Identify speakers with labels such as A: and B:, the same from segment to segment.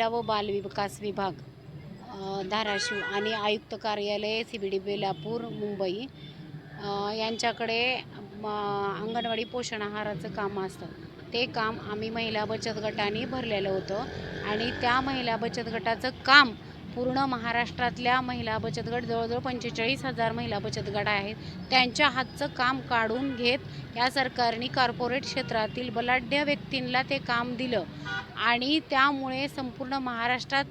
A: महिला व बाल विकास विभाग धाराशिव आणि आयुक्त कार्यालय C B D Belapur Mumbai यांच्याकडे म, अंगणवाडी पोषण आहाराचं काम असतं. ते काम आम्ही महिला बचत गटाने भरलेलं होतं आणि त्या महिला बचत गटाचं काम पूर्ण महाराष्ट्रातल्या महिला बचत गट जवळजवळ पंचेचाळीस हजार महिला बचत गट आहेत. त्यांच्या हातचं काम काढून घेत या सरकारने कॉर्पोरेट क्षेत्रातील बलाढ्य व्यक्तींना ते काम दिलं. आणि त्यामुळे संपूर्ण महाराष्ट्रात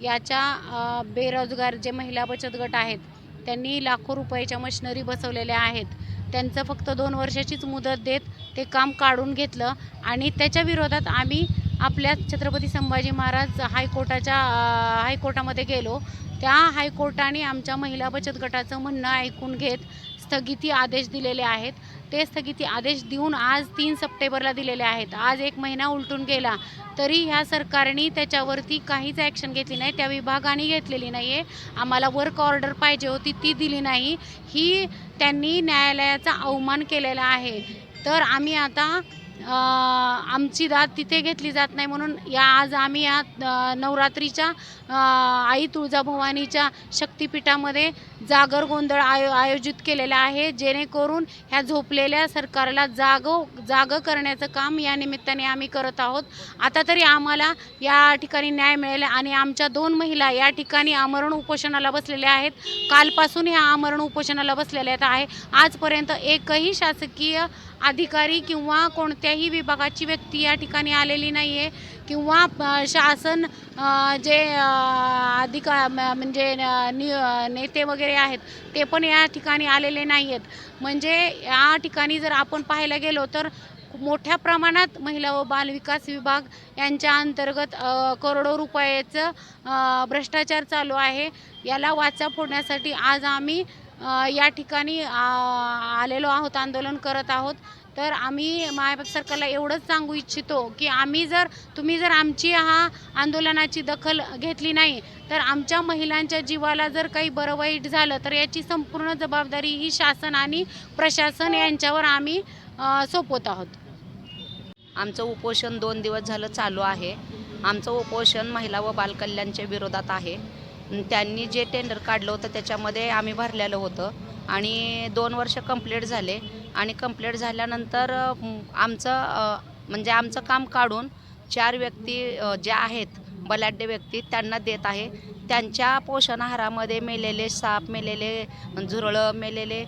A: याच्या बेरोजगार जे महिला बचत गट आहेत त्यांनी लाखो रुपयाच्या मशिनरी बसवलेल्या आहेत. त्यांचं फक्त दोन वर्षाचीच मुदत देत ते काम काढून घेतलं आणि त्याच्या विरोधात आम्ही आपल्या छत्रपती संभाजी महाराज हायकोर्टाच्या हायकोर्टामध्ये गेलो. त्या हायकोर्टाने आमच्या महिला बचत गटाचं म्हणणं ऐकून घेत स्थगिती आदेश दिलेले आहेत. ते स्थगिती आदेश देऊन आज तीन सप्टेंबरला दिलेले आहेत. आज एक महिना उलटून गेला तरी ह्या सरकारने त्याच्यावरती काहीच ॲक्शन घेतली नाही. त्या विभागाने घेतलेली नाही आहे आम्हाला वर्क ऑर्डर पाहिजे होती ती दिली नाही. ही त्यांनी न्यायालयाचा अवमान केलेला आहे. तर आम्ही आता आमची दाद तिथे घेतली जात नाही म्हणून या आज आम्ही या नवरात्रीच्या आई तुळजाभवानीच्या शक्तिपीठामध्ये जागर गोंधळ आयो आयोजित केलेला आहे जेणेकरून ह्या झोपलेल्या सरकारला जाग जागं करण्याचं काम या निमित्ताने आम्ही करत आहोत. आता तरी आम्हाला या ठिकाणी न्याय मिळेल आणि आमच्या दोन महिला या ठिकाणी आमरण उपोषणाला बसलेल्या आहेत. कालपासून ह्या आमरण उपोषणाला बसलेल्या आहे आजपर्यंत एकही शासकीय अधिकारी किंवा कोणत्याही विभागाची व्यक्ती या ठिकाणी आलेली नाही आहे किंवा शासन जे अधिका म- म्हणजे न- नि- नेते वगैरे आहेत ते पण या ठिकाणी आलेले नाही आहेत म्हणजे या ठिकाणी जर आपण पाहायला गेलो तर मोठ्या प्रमाणात महिला व बालविकास विभाग यांच्या अंतर्गत करोडो रुपयाचं भ्रष्टाचार चालू आहे. याला वाचा फोडण्यासाठी आज आम्ही या ठिकाणी आलेलो आहोत आंदोलन करत आहोत. तर आम्ही महाराष्ट्र सरकारला एवढंच सांगू इच्छितो की आम्ही जर तुम्ही जर आमची हा आंदोलनाची दखल घेतली नाही तर आमच्या महिलांच्या जीवाला जर काही बरं वाईट झालं तर याची संपूर्ण जबाबदारी ही शासन आणि प्रशासन यांच्यावर आम्ही सोपवत आहोत.
B: आमचं उपोषण दोन दिवस झालं चालू आहे. आमचं उपोषण महिला व बालकल्याणच्या विरोधात आहे. त्यांनी जे टेंडर काढलं होतं त्याच्यामध्ये आम्ही भरलेलं होतं. आणि दोन वर्ष कंप्लीट झाले. आणि कंप्लीट झाल्यानंतर आमचं म्हणजे आमचं काम काढून चार व्यक्ती ज्या आहेत बलाढ्य व्यक्ती त्यांना देत आहे. त्यांच्या पोषण आहारामध्ये मेलेले साप मेलेले झुरळं मेलेले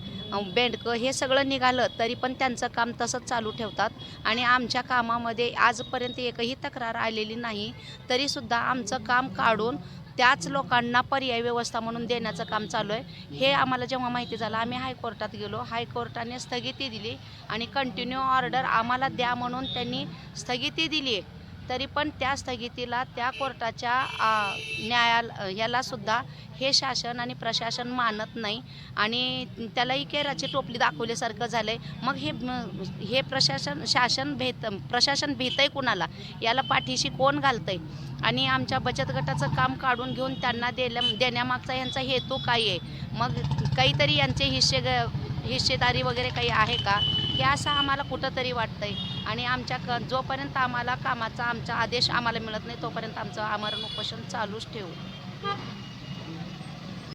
B: बेंडकं हे सगळं निघालं तरी पण त्यांचं काम तसंच चालू ठेवतात. आणि आमच्या कामामध्ये आजपर्यंत एकही तक्रार आलेली नाही. तरीसुद्धा आमचं काम काढून त्याच लोकांना पर्याय व्यवस्था म्हणून देण्याचं काम चालू आहे. हे आम्हाला जेव्हा माहिती झालं आम्ही हायकोर्टात गेलो. हायकोर्टाने स्थगिती दिली आणि कंटिन्यू ऑर्डर आम्हाला द्या म्हणून त्यांनी स्थगिती दिली आहे. तरी पण त्या स्थगितीला त्या कोर्टाच्या न्यायाल यालासुद्धा हे शासन आणि प्रशासन मानत नाही. आणि त्यालाही केराची टोपली दाखवल्यासारखं झालं आहे मग हे हे प्रशासन शासन भेत प्रशासन भीतंय कुणाला? याला पाठीशी कोण घालतंय? आणि आमच्या बचत गटाचं काम काढून घेऊन त्यांना देल्या देण्यामागचा यांचा हेतू काय आहे? मग काहीतरी यांचे हिस्से ग हिस्सेदारी वगैरे काही आहे का? हे असं आम्हाला कुठंतरी वाटतंय. आणि आमच्या क जोपर्यंत आम्हाला कामाचा आमचा आदेश आम्हाला मिळत नाही तोपर्यंत आमचं आमरण उपोषण चालूच ठेवू.